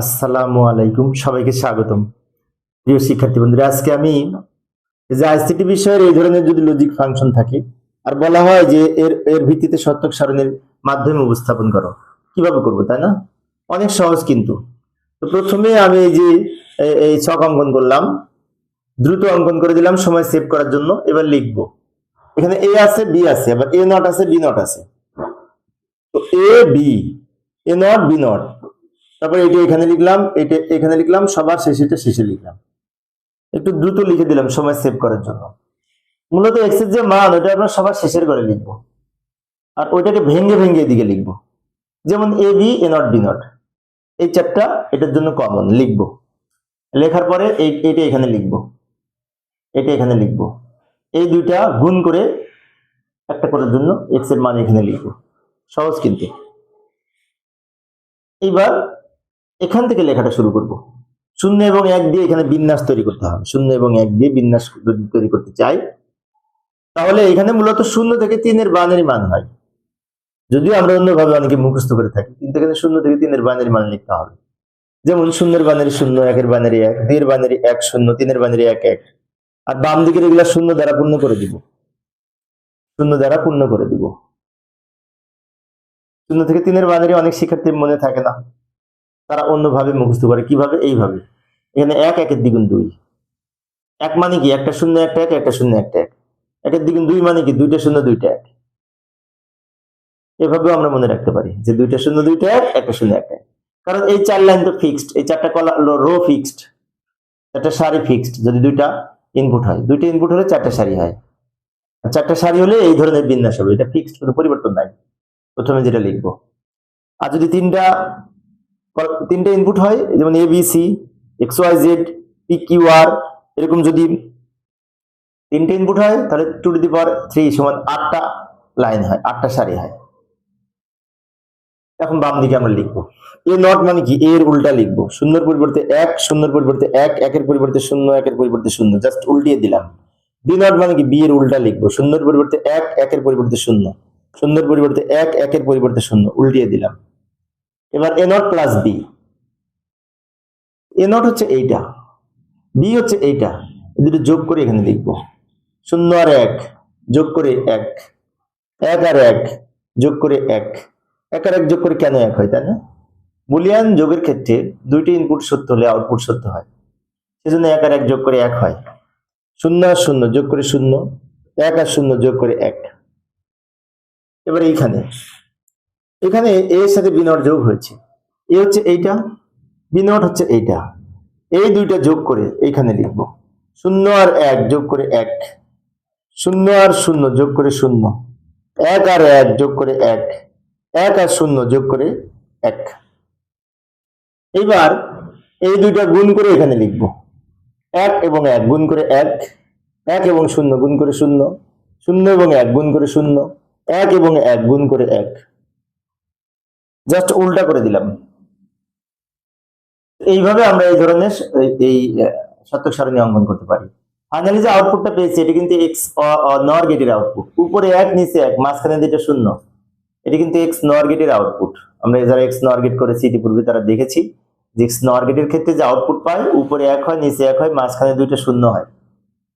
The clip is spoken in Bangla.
আসসালামু আলাইকুম, সবাইকে স্বাগতম। প্রিয় শিক্ষার্থী বন্ধুরা, আজকে আমি যে আইসিটি বিষয়ের এই ধরনের যদি লজিক ফাংশন থাকে, আর বলা হয় যে এর এর ভিত্তিতে সত্যক সারণীর মাধ্যমে উপস্থাপন করো, কীভাবে করব, তাই না? অনেক সহজ কিন্তু। তো প্রথমে আমি এই যে এই ছক অঙ্কন করলাম, দ্রুত অঙ্কন করে দিলাম, সময় সেভ করার জন্য, এবার লিখব। এখানে এ আছে বি আছে, আবার এ নট আছে বি নট আছে। তো A B A not B not তারপর এটা এখানে লিখলাম এটা এখানে লিখলাম, সবার শেষেটা শেষে লিখলাম। একটু দ্রুত লিখে দিলাম সময় সেভ করার জন্য। মূলত এক্সের যে মান, ওটা আমরা সবার শেষের করে লিখব। আর ওইটাকে ভেঙ্গে ভেঙ্গে এদিকে লিখব। যেমন A B A not B not এই চারটা এটার জন্য কমন লিখব। লেখার পরে এটা এখানে লিখব। এটা এখানে লিখব। এই দুইটা গুণ করে একটা করার জন্য এক্সের মান এখানে লিখব। সহজ কিন্তু। এইবার এখান থেকে লেখাটা শুরু করব। শূন্য এবং এক দিয়ে এখানে বিন্যাস তৈরি করতে হবে। শূন্য এবং এক দিয়ে বিন্যাস যদি তৈরি করতে চাই, তাহলে এখানে মূলত শূন্য থেকে তিনের বানের মান হয়। যদিও আমরা অন্যভাবে অনেকে মুখস্থ করে থাকি, কিন্তু এখানে শূন্য থেকে তিনের বানের মান লিখতে হবে। যেমন শূন্যের বানারি শূন্য, একের বানারি এক, দুইয়ের বানারি এক শূন্য, তিনের বানারি এক এক। আর বাম দিকের এগুলা শূন্য দ্বারা পূর্ণ করে দিব। শূন্য দ্বারা পূর্ণ করে দিব। শূন্য থেকে তিনের বানারি অনেক শিক্ষার্থীর মনে থাকে না। তারা অন্যভাবে মুখস্থ করে। কীভাবে? এইভাবে। এখানে এক, একের দ্বিগুণ দুই। এক মানে কি? একটা শূন্য, একটা এক, একটা শূন্য, একটা এক। একের দ্বিগুণ দুই মানে কি? দুইটা শূন্য, দুইটা এক। এভাবেও আমরা মনে রাখতে পারি যে দুইটা শূন্য, দুইটা এক, একটা শূন্য, একটা এক। কারণ এই চার লাইন তো ফিক্সড এই চারটা কলা রো ফিক্সড চারটা সারি ফিক্সড যদি দুইটা ইনপুট হয়, দুইটা ইনপুট হলে চারটা সারি হয়। চারটা সারি হলে এই ধরনের বিন্যাস হবে। এটা ফিক্সড কোনো পরিবর্তন নাই। প্রথমে যেটা লিখব। আর যদি তিনটা তিনটে ইনপুট হয়, যেমন A B C X Y Z P Q R এরকম যদি তিনটে ইনপুট হয়, তাহলে two to the power three সমান আটটা লাইন হয়, আটটা সারি হয়। এখন বাম দিকে আমরা লিখব। এ নট মানে কি? এর উল্টা লিখব। শূন্যর পরিবর্তে এক, শূন্যর পরিবর্তে এক, একের পরিবর্তে শূন্য, একের পরিবর্তে শূন্য জাস্ট উল্টিয়ে দিলাম। বি নট মানে কি? বি এর উল্টা লিখব। শূন্যর পরিবর্তে এক, একের পরিবর্তে শূন্য, শূন্যর পরিবর্তে এক, একের পরিবর্তে শূন্য, উল্টিয়ে দিলাম। এবার A not plus B A not হচ্ছে এইটা। বি হচ্ছে এইটা। এই দুটো যোগ করে এখানে লিখব। শূন্য আর এক যোগ করে এক। এক আর এক যোগ করে এক। এক আর এক যোগ করে কেন এক হয়, তাই না? বুলিয়ান যোগের ক্ষেত্রে দুইটি ইনপুট সত্য হলে আউটপুট সত্য হয়। সেজন্য এক আর এক যোগ করে এক হয়। শূন্য আর শূন্য যোগ করে শূন্য। এক আর শূন্য যোগ করে এক। এবার এইখানে। এখানে এ এর সাথে বি নট যোগ হয়েছে। এ হচ্ছে এইটা বি নট হচ্ছে এইটা। এই দুইটা যোগ করে এইখানে লিখব। শূন্য আর এক যোগ করে এক। শূন্য আর শূন্য যোগ করে শূন্য। এক আর এক যোগ করে এক। এক আর শূন্য যোগ করে এক। এবার এই দুইটা গুণ করে এখানে লিখব। এক এবং এক গুণ করে এক। এক এবং শূন্য গুণ করে শূন্য। শূন্য এবং এক গুণ করে শূন্য। এক এবং এক গুণ করে এক। জাস্ট উল্টা করে দিলাম। এইভাবে আমরা এই ধরনের, এই- সত্যক সারণী অঙ্কন করতে পারি। ফাইনালি যে আউটপুটটা পেয়েছি, এটা কিন্তু এক্স নর গেটের আউটপুট উপরে এক, নিচে এক, মাঝখানে দুইটা শূন্য। এটা কিন্তু এক্স নর গেটের আউটপুট আমরা যারা এক্স নর গেট করেছি ইতিপূর্বে তারা দেখেছি যে এক্স নর গেটের ক্ষেত্রে যে আউটপুট পায় উপরে এক হয়, নিচে এক হয়, মাঝখানে দুইটা শূন্য হয়।